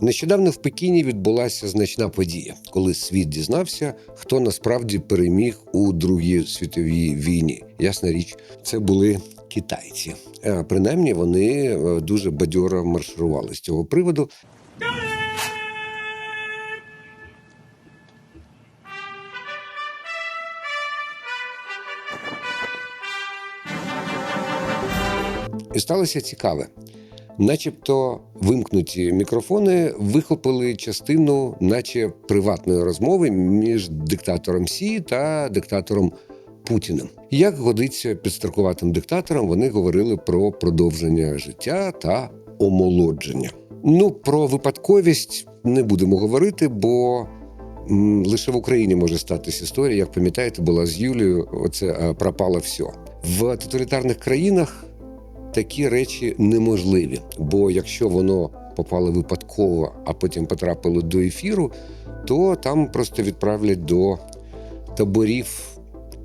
Нещодавно в Пекіні відбулася значна подія, коли світ дізнався, хто насправді переміг у Другій світовій війні. Ясна річ, це були китайці. Принаймні вони е, дуже бадьоро марширували з цього приводу. І сталося цікаве. Начебто вимкнуті мікрофони вихопили частину, наче приватної розмови між диктатором Сі та диктатором Путіним. Як годиться підстаркуватим диктаторам, вони говорили про продовження життя та омолодження. Ну про випадковість не будемо говорити, бо лише в Україні може статись історія. Як пам'ятаєте, була з Юлією. Оце е, пропало все в тоталітарних країнах такі речі неможливі. Бо якщо воно попало випадково, а потім потрапило до ефіру, то там просто відправлять до таборів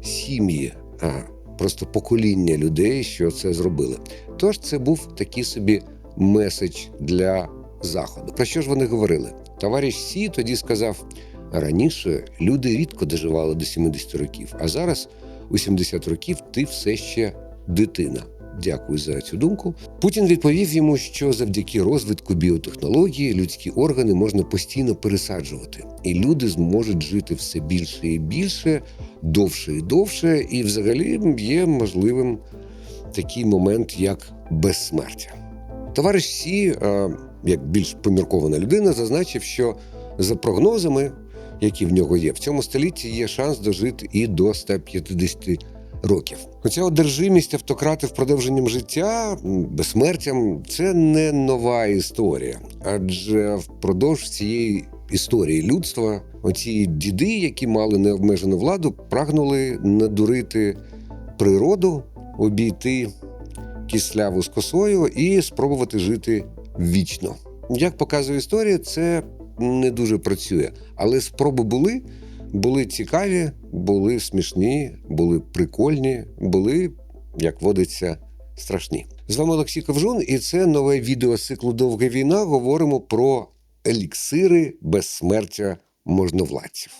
сім'ї, а просто покоління людей, що це зробили. Тож це був такий собі меседж для заходу. Про що ж вони говорили? Товариш Сі тоді сказав: раніше люди рідко доживали до 70 років, а зараз у 70 років ти все ще дитина. Дякую за цю думку. Путін відповів йому, що завдяки розвитку біотехнології людські органи можна постійно пересаджувати, і люди зможуть жити все більше і більше, довше і довше, і взагалі є можливим такий момент, як безсмертя. Товариш Сі, е, як більш поміркована людина, зазначив, що за прогнозами, які в нього є, в цьому столітті є шанс дожити і до 150 років. Оця одержимість автократів продовженням життя, безсмертям це не нова історія, адже впродовж цієї історії людства оці діди, які мали необмежену владу, прагнули надурити природу, обійти кисляву з косою і спробувати жити вічно. Як показує історія, це не дуже працює, але спроби були були цікаві, були смішні, були прикольні, були, як водиться, страшні. З вами Олексій Ковжун, і це нове відео циклу Довга війна. Говоримо про еліксири безсмертя можновладців.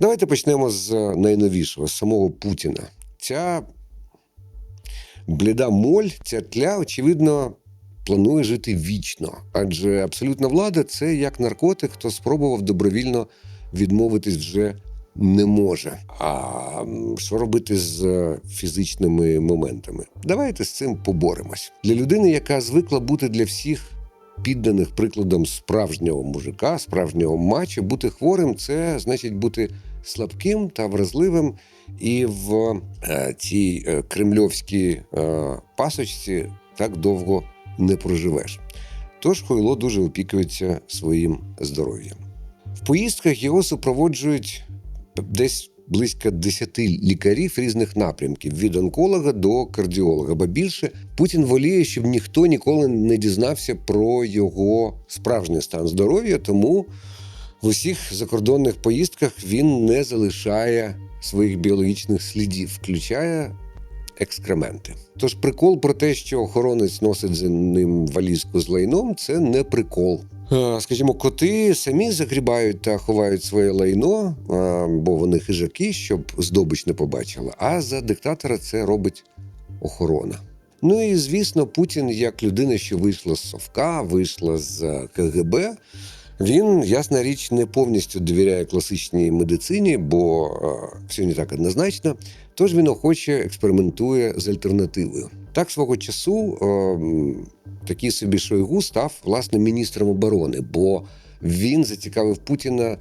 Давайте почнемо з найновішого, з самого Путіна. Ця бліда моль, ця тля, очевидно, планує жити вічно, адже абсолютна влада це як наркотик, хто спробував добровільно відмовитись вже не може. А що робити з е, фізичними моментами? Давайте з цим поборемось. Для людини, яка звикла бути для всіх підданих прикладом справжнього мужика, справжнього мачо, бути хворим це значить бути слабким та вразливим. І в е, цій е, кремльовській е, пасочці так довго не проживеш. Тож Хойло дуже опікується своїм здоров'ям. В поїздках його супроводжують десь близько 10 лікарів різних напрямків від онколога до кардіолога. Ба більше Путін воліє, щоб ніхто ніколи не дізнався про його справжній стан здоров'я, тому в усіх закордонних поїздках він не залишає своїх біологічних слідів, включає екскременти. Тож прикол про те, що охоронець носить за ним валізку з лайном, це не прикол. Е, Скажімо, коти самі загрібають та ховають своє лайно, е, бо вони хижаки, щоб здобич не побачила. А за диктатора це робить охорона. Ну і звісно, Путін, як людина, що вийшла з Совка, вийшла з КГБ. Він, ясна річ, не повністю довіряє класичній медицині, бо е, все не так однозначно. Тож він охоче експериментує з альтернативою. Так свого часу е, такий собі Шойгу став власне міністром оборони, бо він зацікавив Путіна е,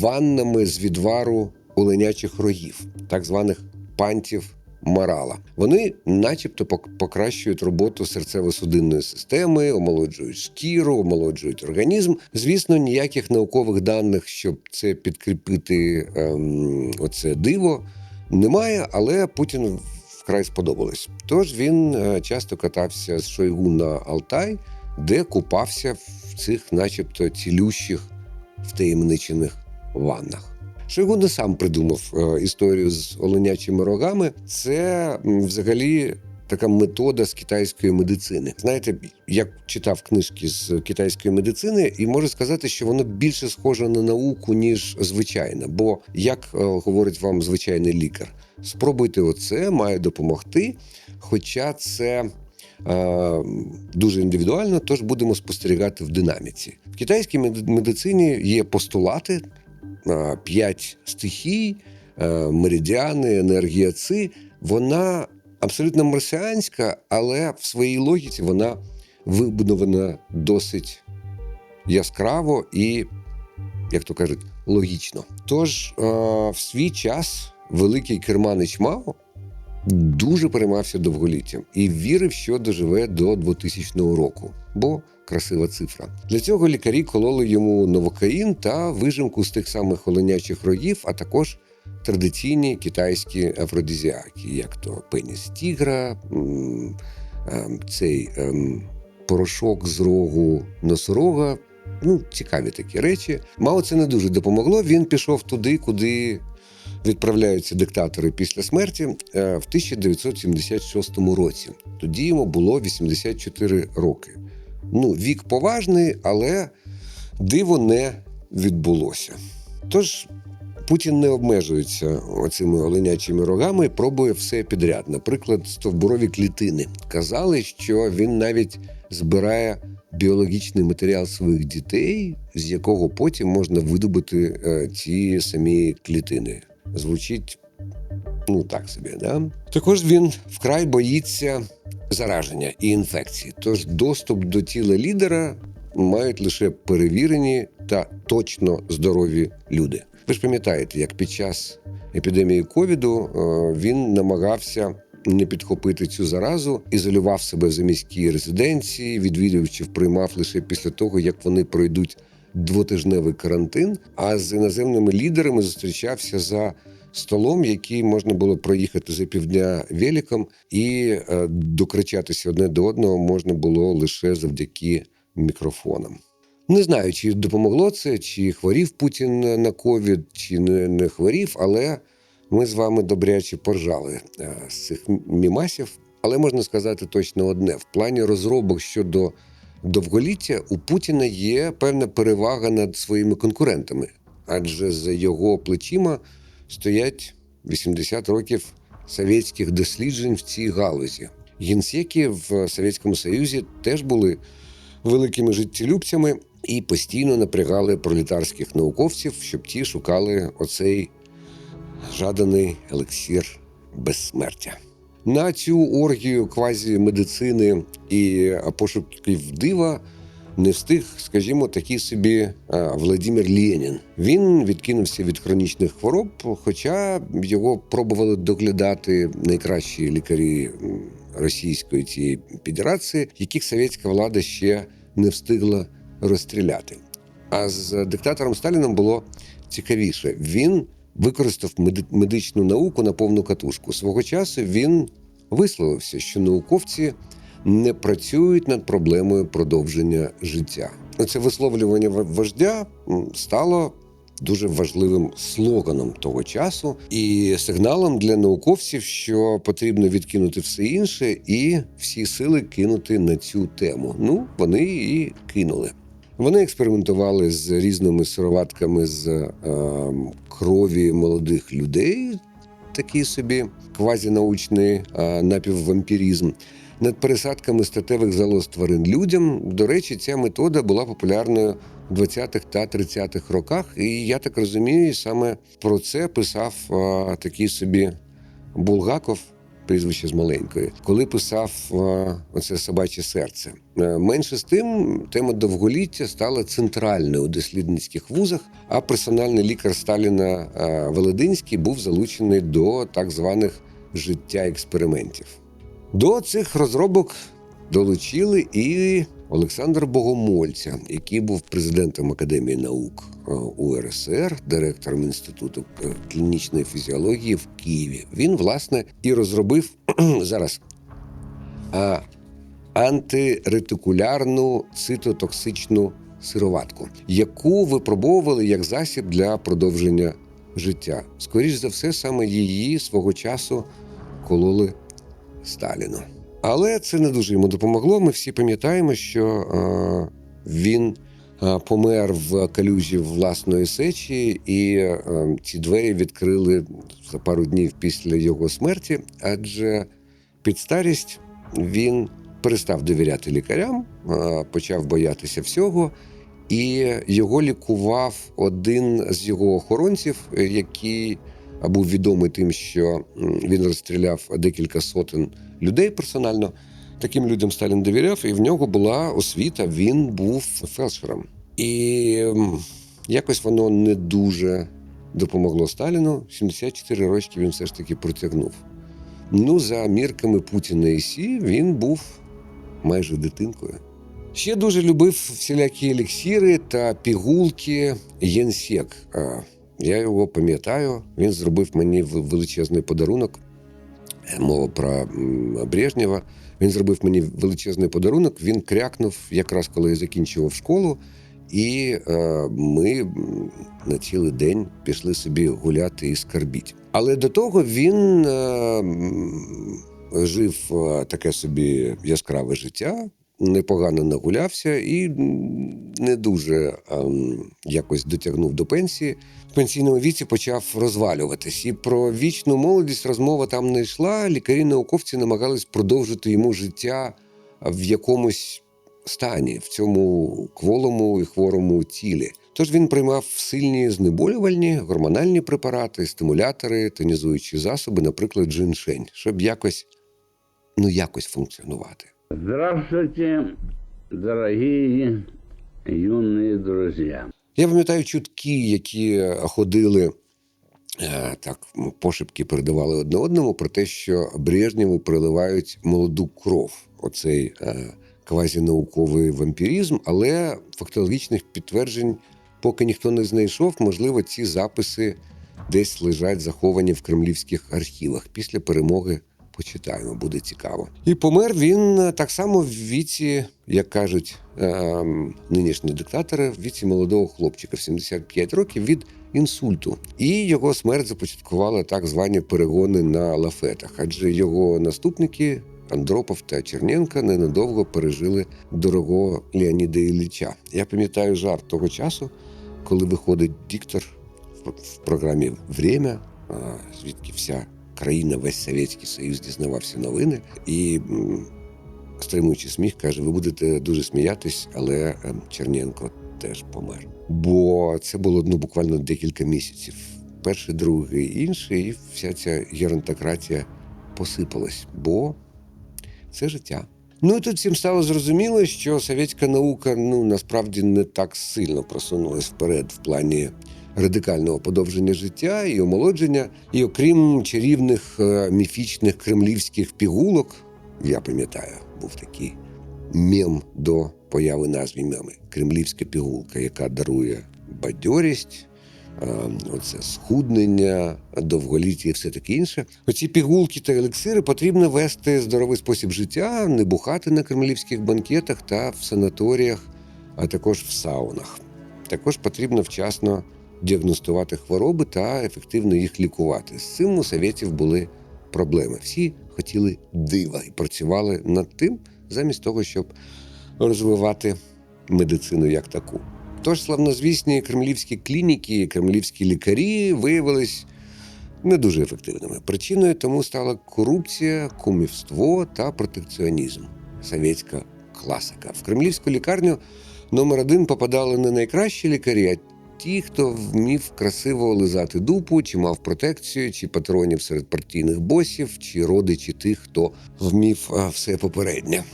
ваннами з відвару оленячих рогів, так званих пантів Марала. Вони, начебто, покращують роботу серцево-судинної системи, омолоджують шкіру, омолоджують організм. Звісно, ніяких наукових даних, щоб це підкріпити ем, оце диво, немає, але Путін вкрай сподобалось. Тож він е, часто катався з Шойгу на Алтай, де купався в цих, начебто, цілющих втаємничених ваннах. Шойгу не сам придумав е, історію з оленячими рогами. Це взагалі така метода з китайської медицини. Знаєте, я читав книжки з китайської медицини, і можу сказати, що воно більше схоже на науку, ніж звичайна. Бо як е, говорить вам звичайний лікар, спробуйте оце, має допомогти. Хоча це е, дуже індивідуально, тож будемо спостерігати в динаміці. В китайській медицині є постулати, п'ять стихій, е, меридіани, енергія ци. Вона абсолютно марсіанська, але в своїй логіці вона вибудована досить яскраво і, як то кажуть, логічно. Тож е, в свій час великий керманич Мао дуже переймався довголіттям і вірив, що доживе до 2000 року, бо красива цифра. Для цього лікарі кололи йому новокаїн та вижимку з тих самих оленячих рогів, а також традиційні китайські афродизіаки, як то пеніс тігра, ем, цей ем, порошок з рогу носорога. Ну, цікаві такі речі. Мао це не дуже допомогло. Він пішов туди, куди відправляються диктатори після смерті е, в 1976 році. Тоді йому було 84 роки. Ну, вік поважний, але диво не відбулося. Тож Путін не обмежується оцими оленячими рогами, пробує все підряд. Наприклад, стовбурові клітини. Казали, що він навіть збирає біологічний матеріал своїх дітей, з якого потім можна видобути е, ці самі клітини. Звучить ну так собі, да? Також він вкрай боїться зараження і інфекції. Тож доступ до тіла лідера мають лише перевірені та точно здорові люди. Ви ж пам'ятаєте, як під час епідемії ковіду е, він намагався не підхопити цю заразу, ізолював себе в заміській резиденції, відвідувачів приймав лише після того, як вони пройдуть двотижневий карантин. А з іноземними лідерами зустрічався за столом, який можна було проїхати за півдня великом, і е, докричатися одне до одного можна було лише завдяки мікрофонам. Не знаю, чи допомогло це, чи хворів Путін на ковід, чи не, не хворів, але ми з вами добряче поржали е, з цих мімасів. Але можна сказати точно одне: в плані розробок щодо довголіття у Путіна є певна перевага над своїми конкурентами, адже за його плечима стоять 80 років совєтських досліджень в цій галузі. Генсеки в Совєтському Союзі теж були великими життєлюбцями і постійно напрягали пролетарських науковців, щоб ті шукали оцей жаданий елексір безсмертя. На цю оргію квазімедицини і пошуків дива не встиг, скажімо, такий собі Владимир Ленін. Він відкинувся від хронічних хвороб, хоча його пробували доглядати найкращі лікарі Російської цієї федерації, яких совєтська влада ще не встигла розстріляти. А з диктатором Сталіном було цікавіше. Він використав медичну науку на повну катушку. Свого часу він висловився, що науковці не працюють над проблемою продовження життя. Це висловлювання вождя стало дуже важливим слоганом того часу і сигналом для науковців, що потрібно відкинути все інше і всі сили кинути на цю тему. Ну, вони і кинули. Вони експериментували з різними сироватками з е, крові молодих людей, такий собі квазінаучний е, напіввампірізм. Над пересадками статевих залоз тварин людям. До речі, ця метода була популярною в 20-х та 30-х роках. І я так розумію, саме про це писав е, такий собі Булгаков, прізвище з маленької, коли писав е, оце собаче серце. Е, Менше з тим, тема довголіття стала центральною у дослідницьких вузах, а персональний лікар Сталіна е, Велединський був залучений до так званих життя експериментів. До цих розробок долучили і Олександра Богомольця, який був президентом Академії наук е, УРСР, директором інституту е, клінічної фізіології в Києві. Він власне і розробив зараз а, антиретикулярну цитотоксичну сироватку, яку випробовували як засіб для продовження життя. Скоріш за все, саме її свого часу кололи Сталіну. Але це не дуже йому допомогло. Ми всі пам'ятаємо, що е, він е, помер в калюжі власної сечі, і е, ці двері відкрили за пару днів після його смерті, адже під старість він перестав довіряти лікарям, почав боятися всього. І його лікував один з його охоронців, е, який був відомий тим, що він розстріляв декілька сотень людей персонально. Таким людям Сталін довіряв, і в нього була освіта. Він був фельдшером. І якось воно не дуже допомогло Сталіну. 74 рочки він все ж таки протягнув. Ну, за мірками Путіна і Сі, він був майже дитинкою. Ще дуже любив всілякі еліксіри та пігулки Єнсек. Я його пам'ятаю. Він зробив мені величезний подарунок. Е, Мова про Брежнєва. Він зробив мені величезний подарунок. Він крякнув якраз коли я закінчував школу, і е, ми на цілий день пішли собі гуляти і скарбіть. Але до того він е, жив е, таке собі яскраве життя, непогано нагулявся і не дуже ем, якось дотягнув до пенсії. В пенсійному віці почав розвалюватись. І про вічну молодість розмова там не йшла. Лікарі-науковці намагались продовжити йому життя в якомусь стані, в цьому кволому і хворому тілі. Тож він приймав сильні знеболювальні, гормональні препарати, стимулятори, тонізуючі засоби, наприклад, джиншень, щоб якось, ну якось функціонувати. Здравствуйте, дорогие юные друзья. Я пам'ятаю чутки, які ходили е, так, пошепки передавали одне одному про те, що Брежнєву приливають молоду кров. Оцей е, квазінауковий вампіризм, але фактологічних підтверджень поки ніхто не знайшов. Можливо, ці записи десь лежать заховані в кремлівських архівах. Після перемоги почитаємо, буде цікаво. І помер він е, так само в віці, як кажуть е, нинішні диктатори, в віці молодого хлопчика в 75 років від інсульту. І його смерть започаткувала так звані перегони на лафетах, адже його наступники. Андропов та Черненка ненадовго пережили дорогого Леоніда Ілліча. Я пам'ятаю жарт того часу, коли виходить диктор в- програмі Время, звідки вся країна, весь Совєтський Союз дізнавався новини, і стримуючи сміх, каже: ви будете дуже сміятись, але ем, Черненко теж помер. Бо це було ну, буквально декілька місяців. Перший, другий, інший, і вся ця геронтократія посипалась, бо це життя. Ну і тут всім стало зрозуміло, що совєтська наука ну насправді не так сильно просунулась вперед в плані радикального подовження життя і омолодження. І окрім чарівних е, міфічних кремлівських пігулок, я пам'ятаю, був такий мем до появи назви меми Кремлівська пігулка, яка дарує бадьорість. е, Оце схуднення, довголіття і все таке інше. Оці пігулки та елексири потрібно вести здоровий спосіб життя, не бухати на кремлівських банкетах та в санаторіях, а також в саунах. Також потрібно вчасно діагностувати хвороби та ефективно їх лікувати. З цим у совєтів були проблеми. Всі хотіли дива і працювали над тим, замість того, щоб розвивати медицину як таку. Тож славнозвісні кремлівські клініки, кремлівські лікарі виявились не дуже ефективними. Причиною тому стала корупція, кумівство та протекціонізм. Совєтська класика. В кремлівську лікарню номер один попадали не найкращі лікарі, а ті, хто вмів красиво лизати дупу, чи мав протекцію, чи патронів серед партійних босів, чи родичі тих, хто вмів все попереднє.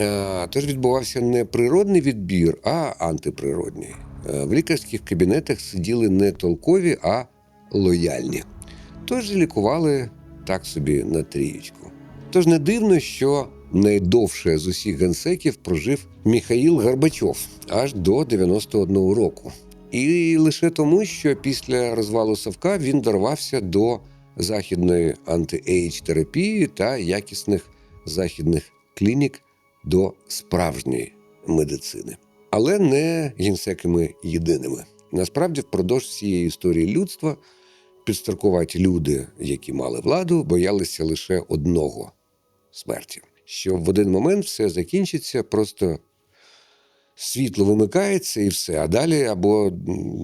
Е, Тож відбувався не природний відбір, а антиприродний. Е, В лікарських кабінетах сиділи не толкові, а лояльні. Тож лікували так собі на трієчку. Тож не дивно, що найдовше з усіх генсеків прожив Міхаїл Горбачов аж до 91 року. І лише тому, що після розвалу Савка він дорвався до західної анти-ейдж терапії та якісних західних клінік до справжньої медицини, але не генсеками єдиними. Насправді, впродовж всієї історії людства підстаркуваті люди, які мали владу, боялися лише одного смерті. що в один момент все закінчиться, просто світло вимикається і все. А далі або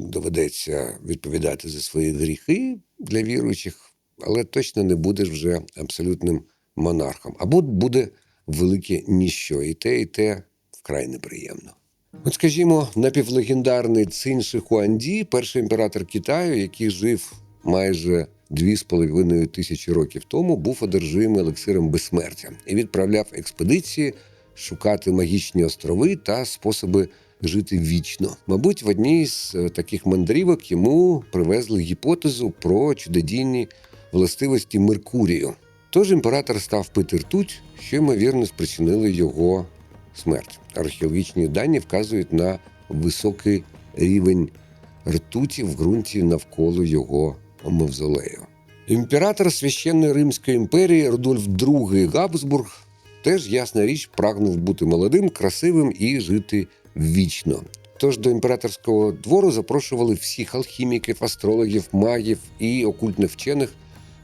доведеться відповідати за свої гріхи для віруючих, але точно не будеш вже абсолютним монархом. Або буде велике ніщо. І те, і те вкрай неприємно. От, скажімо, напівлегендарний Цин Ши Хуанді, перший імператор Китаю, який жив майже дві з половиною тисячі років тому, був одержимий елексиром безсмертя і відправляв експедиції шукати магічні острови та способи жити вічно. Мабуть, в одній з е, таких мандрівок йому привезли гіпотезу про чудодійні властивості Меркурію. Тож імператор став пити ртуть, що ймовірно спричинило його смерть. Археологічні дані вказують на високий рівень ртуті в ґрунті навколо його мавзолею. Імператор священної Римської імперії Рудольф II Габсбург теж ясна річ прагнув бути молодим, красивим і жити вічно. Тож до імператорського двору запрошували всіх алхіміків, астрологів, магів і окультних вчених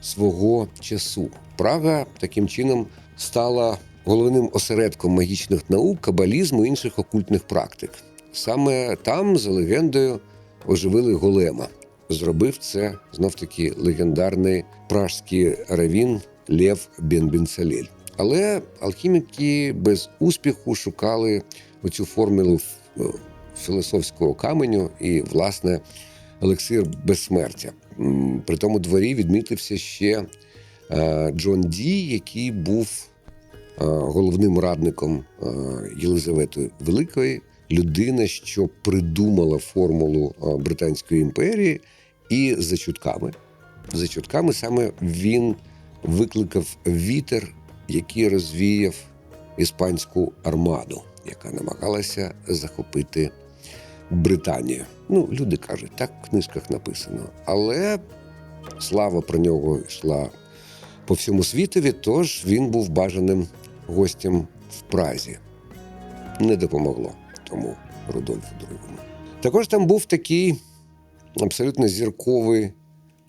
свого часу. Прага таким чином стала головним осередком магічних наук, кабалізму і інших окультних практик. Саме там, за легендою, оживили голема. Зробив це знов таки легендарний пражський равін Лев Бенбенсалель. Але алхіміки без успіху шукали оцю формулу філософського каменю і, власне, елексир безсмертя. При тому дворі відмітився ще е, Джон Ді, який був е, головним радником е, Єлизавети Великої, людина, що придумала формулу е, Британської імперії, і за чутками, за чутками саме він викликав вітер, який розвіяв іспанську армаду, яка намагалася захопити Британію. Ну, люди кажуть, так в книжках написано. Але слава про нього йшла по всьому світові, тож він був бажаним гостем в Празі. Не допомогло тому Рудольфу II. Також там був такий абсолютно зірковий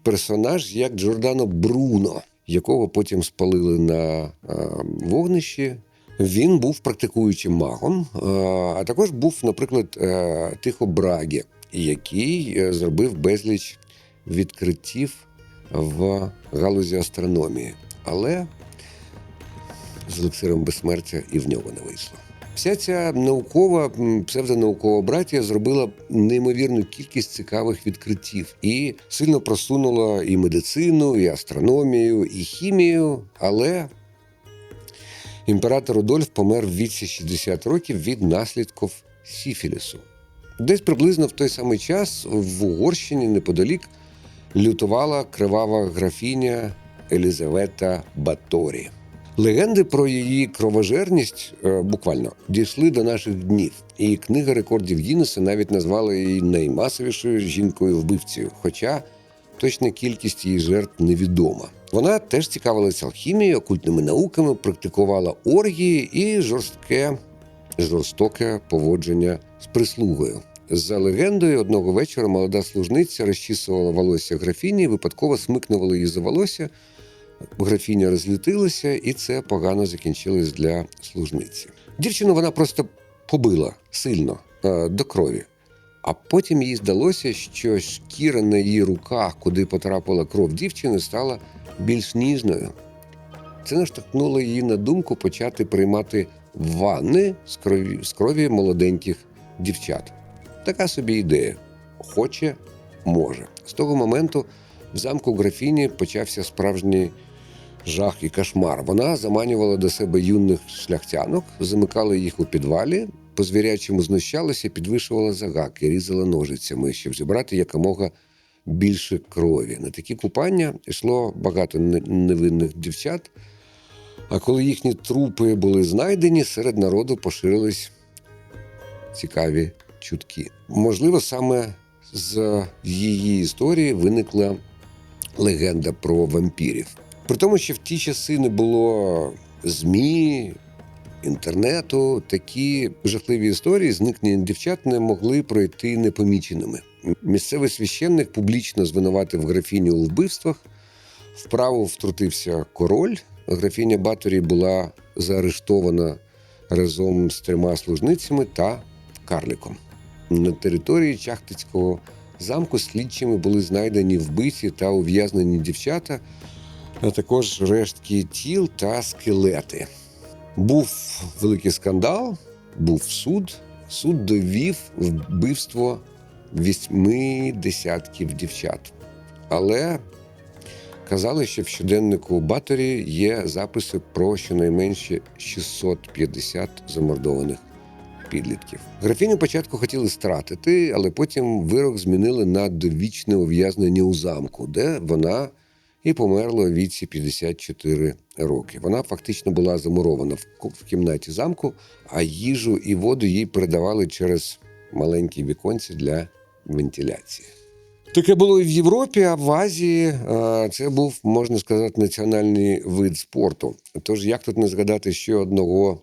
персонаж, як Джордано Бруно, якого потім спалили на е, вогнищі. Він був практикуючим магом, е, а також був, наприклад, е, Тихо Брагі, який зробив безліч відкриттів в галузі астрономії. Але з елексиром безсмертя і в нього не вийшло. Вся ця наукова псевдонаукова братія зробила неймовірну кількість цікавих відкриттів і сильно просунула і медицину, і астрономію, і хімію. Але імператор Рудольф помер в віці 60 років від наслідків сіфілісу. Десь приблизно в той самий час в Угорщині неподалік лютувала кривава графіня Елізавета Баторі. Легенди про її кровожерність е, буквально дійшли до наших днів, і книга рекордів Гіннеса навіть назвала її наймасовішою жінкою вбивцею, хоча точна кількість її жертв невідома. Вона теж цікавилася алхімією, окультними науками, практикувала оргії і жорстке, жорстоке поводження з прислугою. За легендою, одного вечора молода служниця розчісувала волосся графіні, випадково смикнула її за волосся. Графіня розлютилася, і це погано закінчилось для служниці. Дівчину вона просто побила сильно е, до крові. А потім їй здалося, що шкіра на її руках, куди потрапила кров дівчини, стала більш ніжною. Це наштовхнуло її на думку почати приймати ванни з крові, з крові молоденьких дівчат. Така собі ідея. Хоче, може. З того моменту в замку графіні почався справжній жах і кошмар. Вона заманювала до себе юних шляхтянок, замикала їх у підвалі, по звірячому знущалася, підвишувала загаки, різала ножицями, щоб зібрати якомога більше крові. На такі купання йшло багато невинних дівчат. А коли їхні трупи були знайдені, серед народу поширились цікаві чутки. Можливо, саме з її історії виникла легенда про вампірів. При тому, що в ті часи не було ЗМІ, інтернету, такі жахливі історії зникнення дівчат не могли пройти непоміченими. Місцевий священник публічно звинуватив графіню у вбивствах. Вправо втрутився король. Графіня Баторі була заарештована разом з трьома служницями та карликом. На території Чахтицького замку слідчими були знайдені вбиті та ув'язнені дівчата, а також рештки тіл та скелети. Був великий скандал, був суд. Суд довів вбивство вісьми десятків дівчат. Але казали, що в щоденнику Баторі є записи про щонайменше 650 замордованих підлітків. Графіню спочатку хотіли стратити, але потім вирок змінили на довічне ув'язнення у замку, де вона і померла у віці 54 роки. Вона фактично була замурована в кімнаті замку, а їжу і воду їй передавали через маленькі віконці для вентиляції. Таке було і в Європі, а в Азії це був, можна сказати, національний вид спорту. Тож як тут не згадати ще одного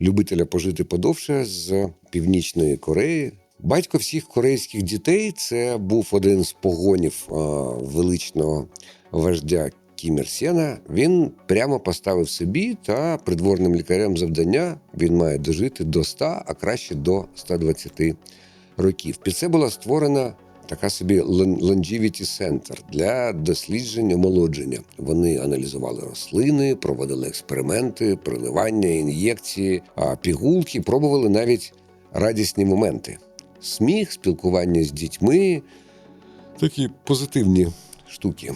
любителя пожити подовше з Північної Кореї. Батько всіх корейських дітей це був один з погонів величного вождя Кім Ір Сена. Він прямо поставив собі та придворним лікарям завдання. Він має дожити до 100, а краще до 120 років. Під це була створена така собі longevity center для досліджень омолодження. Вони аналізували рослини, проводили експерименти, приливання, ін'єкції, а пігулки пробували навіть радісні моменти: сміх, спілкування з дітьми, такі позитивні штуки.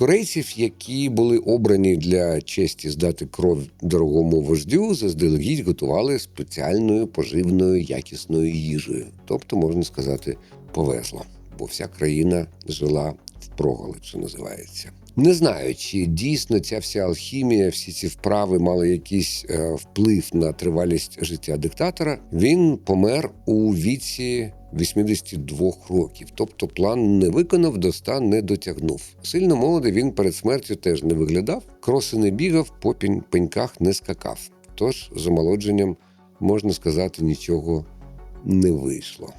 Корейців, які були обрані для честі здати кров дорогому вождю, заздалегідь готували спеціальною поживною якісною їжею. Тобто, можна сказати, повезло, бо вся країна жила впроголодь, що називається. Не знаю, чи дійсно ця вся алхімія, всі ці вправи мали якийсь е, вплив на тривалість життя диктатора. Він помер у віці 82 років. Тобто план не виконав, до 100 не дотягнув. Сильно молодий він перед смертю теж не виглядав, кроси не бігав, по пеньках не скакав. Тож з омолодженням, можна сказати, нічого не вийшло.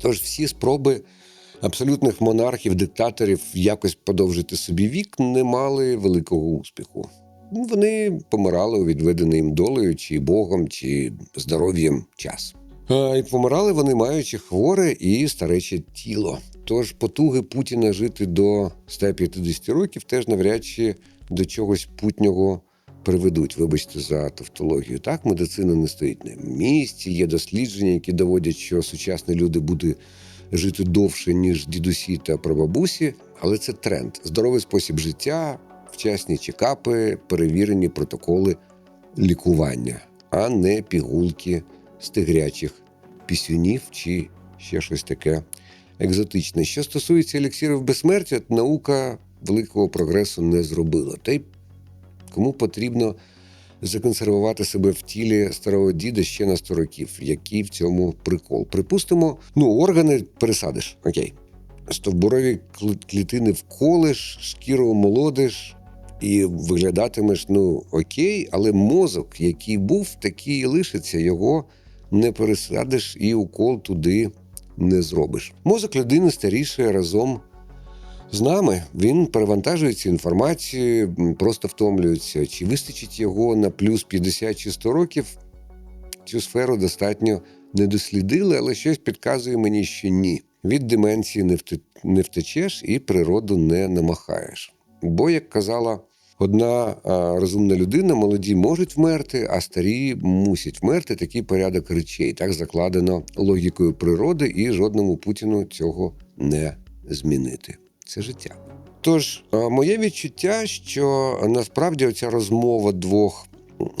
Тож всі спроби абсолютних монархів, диктаторів якось подовжити собі вік не мали великого успіху. Вони помирали у відведений їм долею, чи Богом, чи здоров'ям час. І помирали вони, маючи хворе і старече тіло. Тож потуги Путіна жити до 150 років теж навряд чи до чогось путнього приведуть. Вибачте за тавтологію. Так, медицина не стоїть на місці. Є дослідження, які доводять, що сучасні люди будуть жити довше, ніж дідусі та прабабусі, але це тренд. Здоровий спосіб життя, вчасні чекапи, перевірені протоколи лікування, а не пігулки з тигрячих пісюнів чи ще щось таке екзотичне. Що стосується еліксирів безсмертя, наука великого прогресу не зробила. Та й кому потрібно законсервувати себе в тілі старого діда ще на 100 років. Який в цьому прикол? Припустимо, ну, органи пересадиш, окей. Стовбурові кл- клітини вколиш, шкіру молодиш і виглядатимеш, ну окей, але мозок, який був, такий і лишиться, його не пересадиш і укол туди не зробиш. Мозок людини старіше разом з нами. Він перевантажується інформацією, просто втомлюється. Чи вистачить його на плюс 50 чи 100 років? Цю сферу достатньо не дослідили, але щось підказує мені, що ні. Від деменції не, втечеш і природу не намахаєш. Бо, як казала одна розумна людина, молоді можуть вмерти, а старі мусять вмерти. Такий порядок речей. Так закладено логікою природи, і жодному Путіну цього не змінити. Це життя. Тож, моє відчуття, що насправді оця розмова двох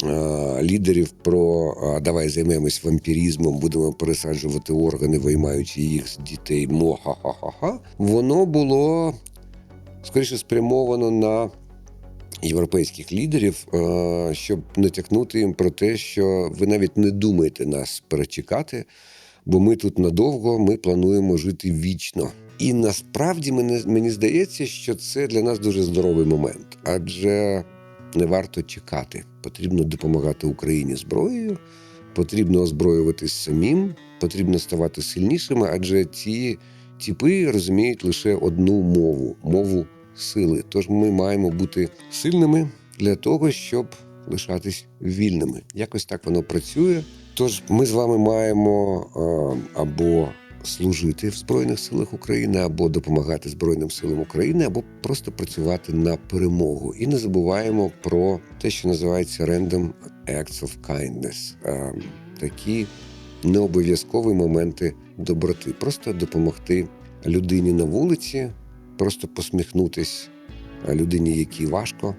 е, лідерів про а, давай займемось вампірізмом, будемо пересаджувати органи, виймаючи їх з дітей. Мо-ха-ха-ха-ха. Воно було скоріше спрямовано на європейських лідерів, е, щоб натякнути їм про те, що ви навіть не думаєте нас перечекати, бо ми тут надовго, ми плануємо жити вічно. І насправді мені, мені здається, що це для нас дуже здоровий момент, адже не варто чекати. Потрібно допомагати Україні зброєю, потрібно озброюватись самим, потрібно ставати сильнішими, адже ці тіпи розуміють лише одну мову мову сили. Тож ми маємо бути сильними для того, щоб лишатись вільними. Якось так воно працює. Тож ми з вами маємо е, або служити в Збройних силах України, або допомагати Збройним силам України, або просто працювати на перемогу. І не забуваємо про те, що називається Random Acts of Kindness. Е, такі необов'язкові моменти доброти. Просто допомогти людині на вулиці, просто посміхнутись е, людині, якій важко,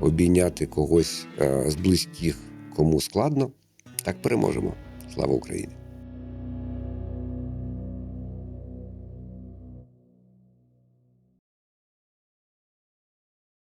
обійняти когось е, з близьких, кому складно. Так переможемо. Слава Україні!